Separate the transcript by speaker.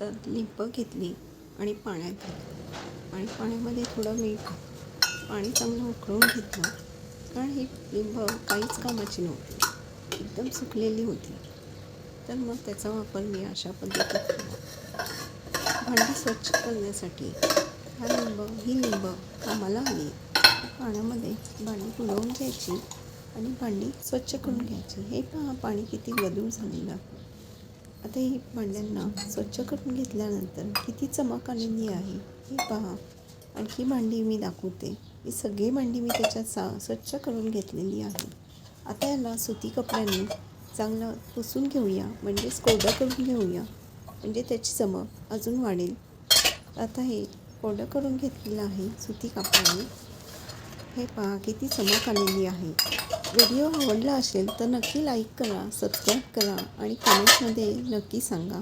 Speaker 1: तर लिंप घेतली आणि पाण्यात घातली आणि पाण्यामध्ये थोडं मीठ पाणी चांगलं उकळून घेतलं. कारण ही लिंब काहीच कामाची नव्हती. एकदम सुकलेली होती. तर मग त्याचा वापर मी अशा पद्धतीत केला. भांडी स्वच्छ करण्यासाठी हा लिंब ही लिंब कामाला आली पाण्यामध्ये भांडी बुडवून घ्यायची आणि भांडी स्वच्छ करून घ्यायची. हे पहा पाणी किती गदूळ झालेलं आहे. आता ही भांड्यांना स्वच्छ करून घेतल्यानंतर किती चमक आलेली आहे. हे पहा. आणखी भांडी मी दाखवते. ही सगळी भांडी मी त्याच्यात सा स्वच्छ करून घेतलेली आहे. आता याला सुती कपड्याने चांगलं पुसून घेऊया. म्हणजेच कोरडं करून घेऊया. म्हणजे त्याची चमक अजून वाढेल. आता हे कोरडं करून घेतलेलं आहे सुती कापडाने हे पहा किती चमक आलेली आहे. व्हिडिओ आवडला असेल तर नक्की लाईक करा सबस्क्राईब करा आणि कमेंटमध्ये नक्की सांगा.